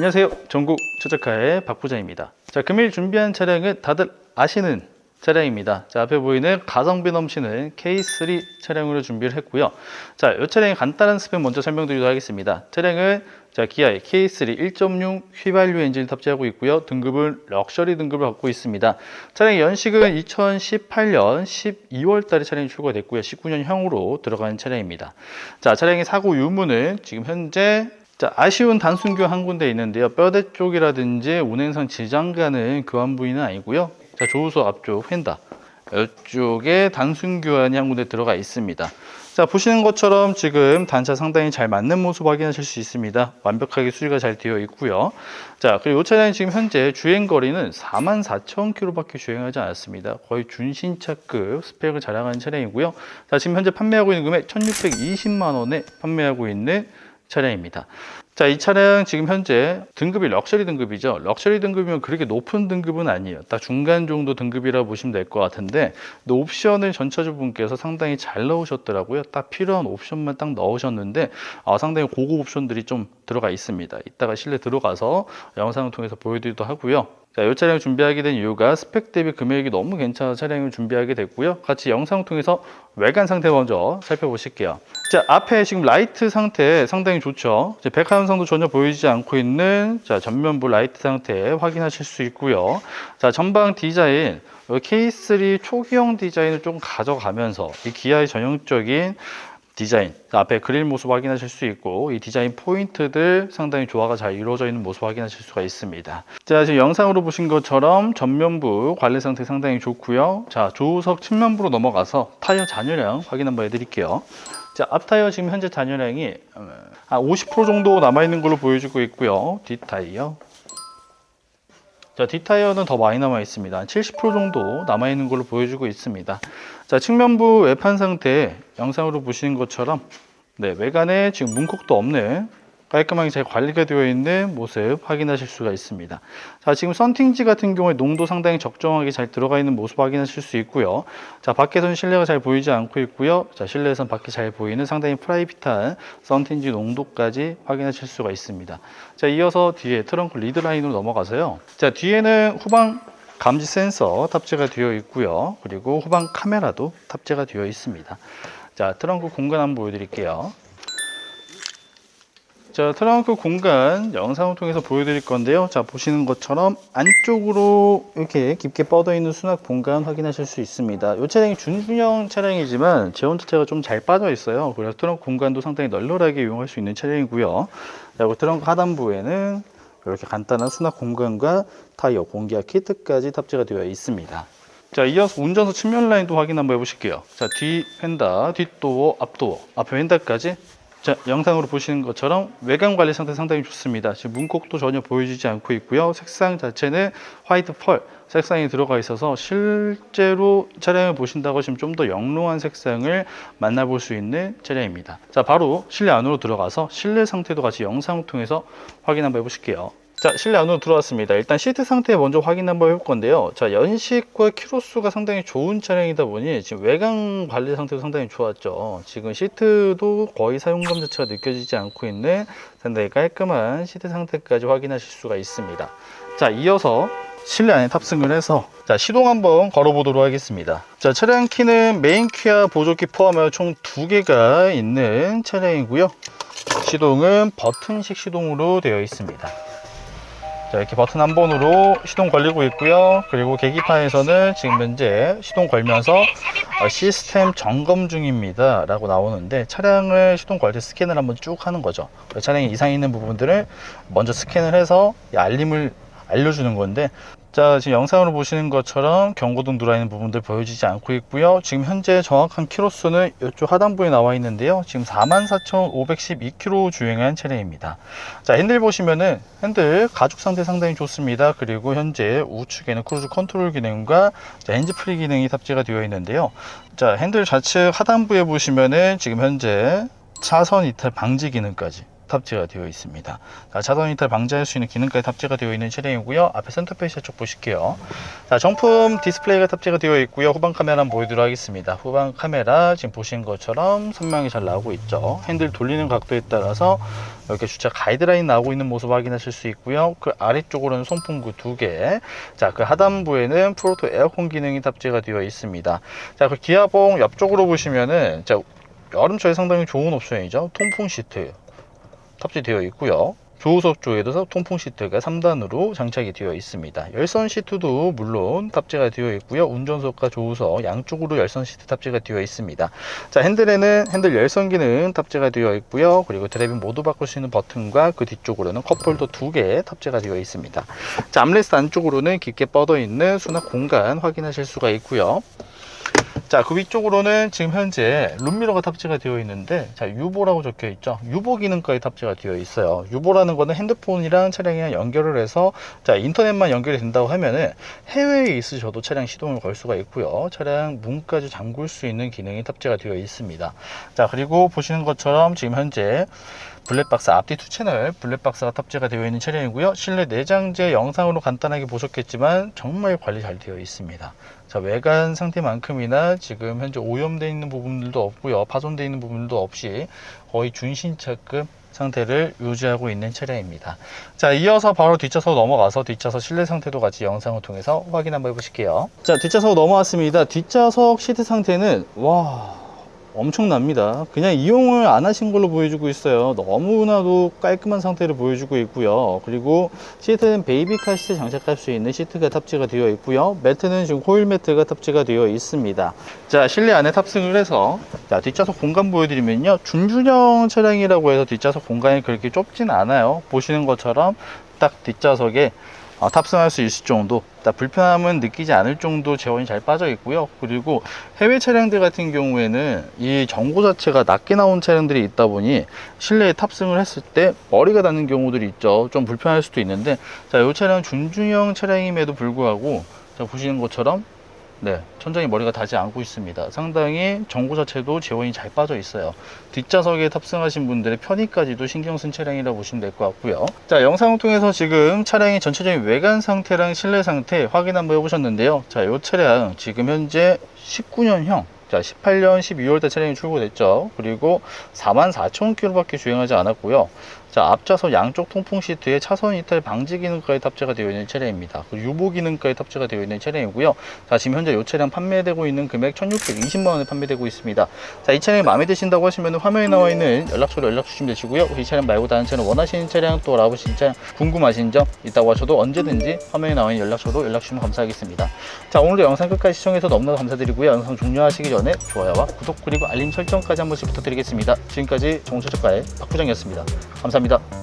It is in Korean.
안녕하세요. 전국 최적화의 박 부장입니다. 자, 금일 준비한 차량은 다들 아시는 차량입니다. 자, 앞에 보이는 가성비 넘치는 K3 차량으로 준비를 했고요. 자, 이 차량의 간단한 스펙 먼저 설명드리도록 하겠습니다. 차량은 자, 기아의 K3 1.6 휘발유 엔진을 탑재하고 있고요. 등급은 럭셔리 등급을 갖고 있습니다. 차량의 연식은 2018년 12월 달에 차량이 출고됐고요. 19년형으로 들어가는 차량입니다. 자, 차량의 사고 유무는 지금 현재 자, 아쉬운 단순교 한 군데 있는데요. 뼈대 쪽이라든지 운행상 지장가는 교환 부위는 아니고요. 자, 조수석 앞쪽 휀다. 이쪽에 단순 교환이 한 군데 들어가 있습니다. 자, 보시는 것처럼 지금 단차 상당히 잘 맞는 모습 확인하실 수 있습니다. 완벽하게 수리가 잘 되어 있고요. 자, 그리고 이 차량이 지금 현재 주행 거리는 44,000km밖에 주행하지 않았습니다. 거의 준신차급 스펙을 자랑하는 차량이고요. 자, 지금 현재 판매하고 있는 금액 1,620만 원에 판매하고 있는 차량입니다. 자, 이 차량 지금 현재 등급이 럭셔리 등급이죠. 럭셔리 등급이면 그렇게 높은 등급은 아니에요. 딱 중간 정도 등급이라고 보시면 될 것 같은데, 옵션을 전차주분께서 상당히 잘 넣으셨더라고요. 딱 필요한 옵션만 딱 넣으셨는데, 아, 상당히 고급 옵션들이 좀 들어가 있습니다. 이따가 실내 들어가서 영상을 통해서 보여드리도 하고요. 자, 이 차량을 준비하게 된 이유가 스펙 대비 금액이 너무 괜찮은 차량을 준비하게 됐고요. 같이 영상을 통해서 외관 상태 먼저 살펴보실게요. 자, 앞에 지금 라이트 상태 상당히 좋죠. 이제 백화 현상도 전혀 보이지 않고 있는 자, 전면부 라이트 상태 확인하실 수 있고요. 자, 전방 디자인 여기 K3 초기형 디자인을 좀 가져가면서 이 기아의 전형적인 디자인. 앞에 그릴 모습 확인하실 수 있고 이 디자인 포인트들 상당히 조화가 잘 이루어져 있는 모습 확인하실 수가 있습니다. 자 지금 영상으로 보신 것처럼 전면부 관리 상태 상당히 좋고요. 자 조수석 측면부로 넘어가서 타이어 잔여량 확인 한번 해드릴게요. 자 앞타이어 지금 현재 잔여량이 음, 한50% 정도 남아있는 걸로 보여주고 있고요. 뒷타이어. 자, 뒷타이어는 더 많이 남아 있습니다. 한70% 정도 남아 있는 걸로 보여주고 있습니다. 자, 측면부 외판 상태 영상으로 보시는 것처럼 네, 외관에 지금 문콕도 없는 깔끔하게 잘 관리가 되어 있는 모습 확인하실 수가 있습니다. 자, 지금 썬팅지 같은 경우에 농도 상당히 적정하게 잘 들어가 있는 모습 확인하실 수 있고요. 자, 밖에서는 실내가 잘 보이지 않고 있고요. 자, 실내에선 밖에 잘 보이는 상당히 프라이빗한 썬팅지 농도까지 확인하실 수가 있습니다. 자, 이어서 뒤에 트렁크 리드 라인으로 넘어가서요. 자, 뒤에는 후방 감지 센서 탑재가 되어 있고요. 그리고 후방 카메라도 탑재가 되어 있습니다. 자, 트렁크 공간 한번 보여드릴게요. 자, 트렁크 공간 영상을 통해서 보여드릴 건데요. 자, 보시는 것처럼 안쪽으로 이렇게 깊게 뻗어 있는 수납 공간 확인하실 수 있습니다. 이 차량이 준중형 차량이지만 제원 자체가 좀 잘 빠져 있어요. 그래서 트렁크 공간도 상당히 널널하게 이용할 수 있는 차량이고요. 자, 그리고 트렁크 하단부에는 이렇게 간단한 수납 공간과 타이어, 공기압 키트까지 탑재가 되어 있습니다. 자, 이어서 운전석 측면 라인도 확인 한번 해보실게요. 자, 뒤 휀다, 뒷도어, 앞도어, 앞에 휀다까지 자, 영상으로 보시는 것처럼 외관 관리 상태 상당히 좋습니다. 지금 문콕도 전혀 보여지지 않고 있고요. 색상 자체는 화이트 펄 색상이 들어가 있어서 실제로 차량을 보신다고 하시면 좀더 영롱한 색상을 만나볼 수 있는 차량입니다. 자, 바로 실내 안으로 들어가서 실내 상태도 같이 영상을 통해서 확인 한번 해보실게요. 자, 실내 안으로 들어왔습니다. 일단 시트 상태 먼저 확인 한번 해볼 건데요. 자, 연식과 키로수가 상당히 좋은 차량이다 보니 지금 외관 관리 상태도 상당히 좋았죠. 지금 시트도 거의 사용감 자체가 느껴지지 않고 있는 상당히 깔끔한 시트 상태까지 확인하실 수가 있습니다. 자, 이어서 실내 안에 탑승을 해서 자, 시동 한번 걸어보도록 하겠습니다. 자, 차량 키는 메인 키와 보조키 포함하여 총 두 개가 있는 차량이고요. 시동은 버튼식 시동으로 되어 있습니다. 자, 이렇게 버튼 한 번으로 시동 걸리고 있고요. 그리고 계기판에서는 지금 현재 시동 걸면서 어, 시스템 점검 중입니다. 라고 나오는데 차량을 시동 걸 때 스캔을 한번 쭉 하는 거죠. 차량에 이상이 있는 부분들을 먼저 스캔을 해서 이 알림을 알려주는 건데 자 지금 영상으로 보시는 것처럼 경고등 들어와 있는 부분들 보여지지 않고 있고요. 지금 현재 정확한 키로수는 이쪽 하단부에 나와 있는데요. 지금 44,512km 주행한 차량입니다. 자 핸들 보시면은 핸들 가죽 상태 상당히 좋습니다. 그리고 현재 우측에는 크루즈 컨트롤 기능과 자, 핸즈 프리 기능이 탑재가 되어 있는데요. 자 핸들 좌측 하단부에 보시면은 지금 현재 차선 이탈 방지 기능까지 탑재가 되어 있습니다. 자, 자동 이탈 방지할 수 있는 기능까지 탑재가 되어 있는 차량이고요. 앞에 센터페이스 쪽 보실게요. 자, 정품 디스플레이가 탑재가 되어 있고요. 후방 카메라 한번 보여드리도록 하겠습니다. 후방 카메라 지금 보신 것처럼 선명히 잘 나오고 있죠. 핸들 돌리는 각도에 따라서 이렇게 주차 가이드라인 나오고 있는 모습 확인하실 수 있고요. 그 아래쪽으로는 손풍구 두 개. 자, 그 하단부에는 프로토 에어컨 기능이 탑재가 되어 있습니다. 자, 그 기아봉 옆쪽으로 보시면은 자, 여름철에 상당히 좋은 옵션이죠. 통풍 시트 탑재되어 있고요. 조수석 쪽에도 통풍 시트가 3단으로 장착이 되어 있습니다. 열선 시트도 물론 탑재가 되어 있고요. 운전석과 조수석 양쪽으로 열선 시트 탑재가 되어 있습니다. 자, 핸들에는 핸들 열선 기능 탑재가 되어 있고요. 그리고 드라이빙 모드 바꿀 수 있는 버튼과 그 뒤쪽으로는 컵홀더 두 개 탑재가 되어 있습니다. 자, 암레스트 안쪽으로는 깊게 뻗어 있는 수납 공간 확인하실 수가 있고요. 자, 그 위쪽으로는 지금 현재 룸미러가 탑재가 되어 있는데, 자, 유보라고 적혀 있죠. 유보 기능까지 탑재가 되어 있어요. 유보라는 거는 핸드폰이랑 차량이랑 연결을 해서, 자, 인터넷만 연결이 된다고 하면은 해외에 있으셔도 차량 시동을 걸 수가 있고요. 차량 문까지 잠글 수 있는 기능이 탑재가 되어 있습니다. 자, 그리고 보시는 것처럼 지금 현재 블랙박스 앞뒤 투 채널 블랙박스가 탑재가 되어 있는 차량이고요. 실내 내장재 영상으로 간단하게 보셨겠지만 정말 관리 잘 되어 있습니다. 자, 외관 상태만큼이나 지금 현재 오염되어 있는 부분들도 없고요. 파손되어 있는 부분도 없이 거의 준신차급 상태를 유지하고 있는 차량입니다. 자, 이어서 바로 뒷좌석으로 넘어가서 뒷좌석 실내 상태도 같이 영상을 통해서 확인 한번 해보실게요. 자, 뒷좌석 넘어왔습니다. 뒷좌석 시트 상태는 와 엄청납니다. 그냥 이용을 안 하신 걸로 보여주고 있어요. 너무나도 깔끔한 상태를 보여주고 있고요. 그리고 시트는 베이비카 시트 장착할 수 있는 시트가 탑재가 되어 있고요. 매트는 지금 호일 매트가 탑재가 되어 있습니다. 자, 실내 안에 탑승을 해서 자, 뒷좌석 공간 보여드리면요. 준준형 차량이라고 해서 뒷좌석 공간이 그렇게 좁진 않아요. 보시는 것처럼 딱 뒷좌석에 어, 탑승할 수 있을 정도? 딱 불편함은 느끼지 않을 정도 재원이 잘 빠져 있고요. 그리고 해외 차량들 같은 경우에는 이 전고 자체가 낮게 나온 차량들이 있다 보니 실내에 탑승을 했을 때 머리가 닿는 경우들이 있죠. 좀 불편할 수도 있는데 자이 차량은 준중형 차량임에도 불구하고 자 보시는 것처럼 네, 천장에 머리가 닿지 않고 있습니다. 상당히 전고 자체도 재원이 잘 빠져 있어요. 뒷좌석에 탑승하신 분들의 편의까지도 신경 쓴 차량이라고 보시면 될 것 같고요. 자, 영상을 통해서 지금 차량의 전체적인 외관 상태랑 실내 상태 확인 한번 해보셨는데요. 자, 이 차량 지금 현재 19년형 자, 18년 12월 달 차량이 출고됐죠. 그리고 44,000km밖에 주행하지 않았고요. 자, 앞좌석 양쪽 통풍 시트에 차선 이탈 방지 기능까지 탑재가 되어 있는 차량입니다. 그리고 유보 기능까지 탑재가 되어 있는 차량이고요. 자, 지금 현재 이 차량 판매되고 있는 금액 1,620만 원에 판매되고 있습니다. 자, 이 차량이 마음에 드신다고 하시면 화면에 나와 있는 연락처로 연락 주시면 되시고요. 이 차량 말고 다른 차량 원하시는 차량 또 알아보신 차량 궁금하신 점 있다고 하셔도 언제든지 화면에 나와 있는 연락처로 연락 주시면 감사하겠습니다. 자, 오늘도 영상 끝까지 시청해서 너무나 감사드리고요. 영상 종료하시기 전에 좋아요와 구독 그리고 알림 설정까지 한 번씩 부탁드리겠습니다. 지금까지 정철작가의 박부장이었습니다. 감사합니다.